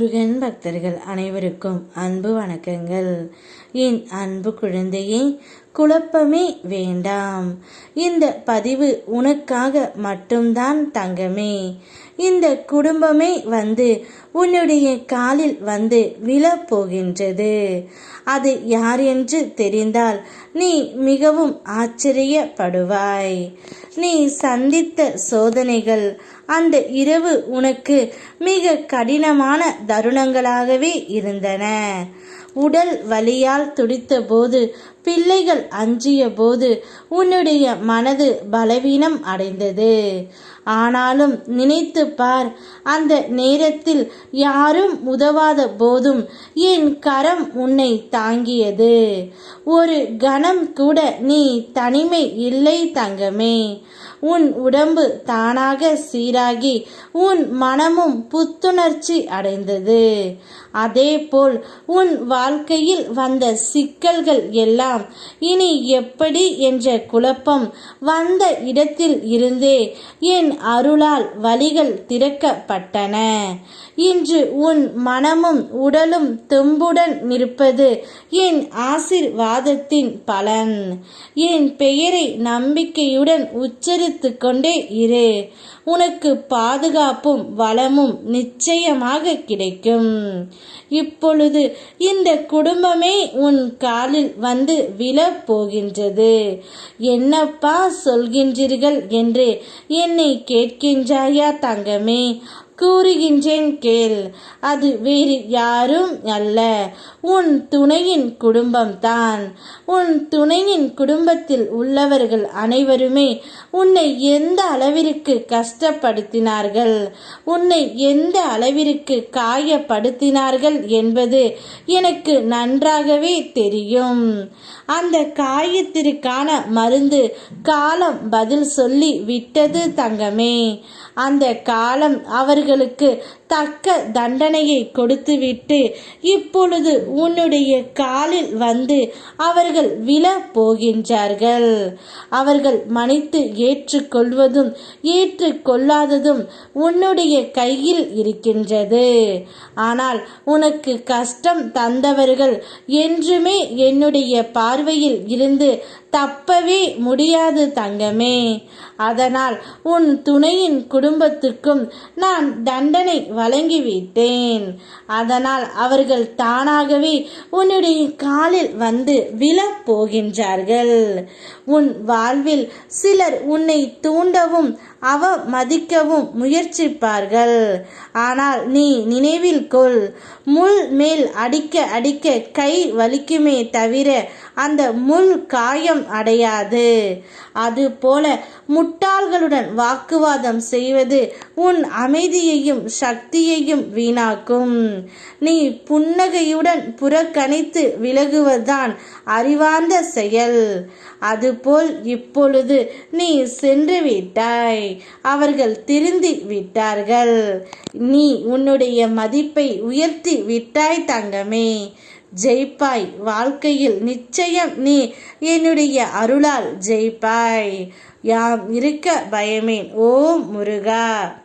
முருகன் பக்தர்கள் அனைவருக்கும் அன்பு வணக்கங்கள். என் அன்பு குழந்தையே குழப்பமே வேண்டாம். இந்த பதிவு உனக்காக மட்டும்தான் தங்கமே. இந்த குடும்பமே வந்து உன்னுடைய காலில் வந்து விழப்போகின்றது. அது யார் என்று தெரிந்தால் நீ மிகவும் ஆச்சரியப்படுவாய். நீ சந்தித்த சோதனைகள் அந்த இரவு உனக்கு மிக கடினமான தருணங்களாகவே இருந்தன. உடல் வலியால் துடித்த போது பிள்ளைகள் அஞ்சிய போது உன்னுடைய மனது பலவீனம் அடைந்தது. ஆனாலும் நினைத்து பார் அந்த நேரத்தில் யாரும் உதவாத போதும் என் கரம் உன்னை தாங்கியது. ஒரு கணம் கூட நீ தனிமை இல்லை தங்கமே. உன் உடம்பு தானாக சீராகி உன் மனமும் புத்துணர்ச்சி அடைந்தது. அதேபோல் உன் வாழ்க்கையில் வந்த சிக்கல்கள் எல்லாம் இனி எப்படி என்ற குழப்பம் வந்த இடத்தில் இருந்தே என் அருளால் வழிகள் திறக்கப்பட்டன. இன்று உன் மனமும் உடலும் தெம்புடன் நிற்பது என் ஆசிர்வாதத்தின் பலன். என் பெயரை நம்பிக்கையுடன் உச்சரித்து கொண்டே இரு. உனக்கு பாதுகாப்பும் வளமும் நிச்சயமாக கிடைக்கும். இப்பொழுது இந்த குடும்பமே உன் காலில் வந்து விழப் போகின்றது. என்னப்பா சொல்கின்றீர்கள் என்று என்னை கேட்கின்றாயா தங்கமே? கூறுகின்றேன் கேள். அது வேறு யாரும் அல்ல. உன் துணையின் குடும்பம்தான். உன் துணையின் குடும்பத்தில் உள்ளவர்கள் அனைவருமே உன்னை எந்த அளவிற்கு கஷ்டப்படுத்தினார்கள்? உன்னை எந்த அளவிற்கு காயப்படுத்தினார்கள் என்பது எனக்கு நன்றாகவே தெரியும். அந்த காயத்திற்கான மருந்து காலம் பதில் சொல்லி விட்டது தங்கமே. அந்த காலம் அவர்களுக்கு தக்க தண்டனையை கொடுத்துவிட்டு இப்பொழுது உன்னுடைய காலில் வந்து அவர்கள் விழ போகின்றார்கள் அவர்கள் மன்னித்து ஏற்றுக்கொள்வதும் ஏற்றுக்கொள்ளாததும் உன்னுடைய கையில் இருக்கின்றது. ஆனால் உனக்கு கஷ்டம் தந்தவர்கள் என்றுமே என்னுடைய பார்வையில் இருந்து தப்பவே முடியாது தங்கமே. அதனால் உன் துணையின் குடும்பத்துக்கும் நான் தண்டனை வழங்கிவிட்டேன். அதனால் அவர்கள் தானாகவே உன்னுடைய காலில் வந்து விழப் போகின்றார்கள் உன் வாழ்வில் சிலர் உன்னை தூண்டவும் அவமதிக்கவும் முயற்சிப்பார்கள். ஆனால் நீ நினைவில் கொள் முள் மேல் அடிக்க அடிக்க கை வலிக்குமே தவிர அந்த முள் காயம் அடையாது. அதுபோல முட்டாள்களுடன் வாக்குவாதம் செய்வது உன் அமைதியையும் சக்தி சக்தியையும் வீணாக்கும். நீ புன்னகையுடன் புறக்கணித்து விலகுவதுதான் அறிவார்ந்த செயல். அதுபோல் இப்பொழுது நீ சென்று விட்டாய். அவர்கள் திருந்தி விட்டார்கள். நீ உன்னுடைய மதிப்பை உயர்த்தி விட்டாய் தங்கமே. ஜெயிப்பாய். வாழ்க்கையில் நிச்சயம் நீ என்னுடைய அருளால் ஜெயிப்பாய். யாம் இருக்க பயமேன். ஓம் முருகா!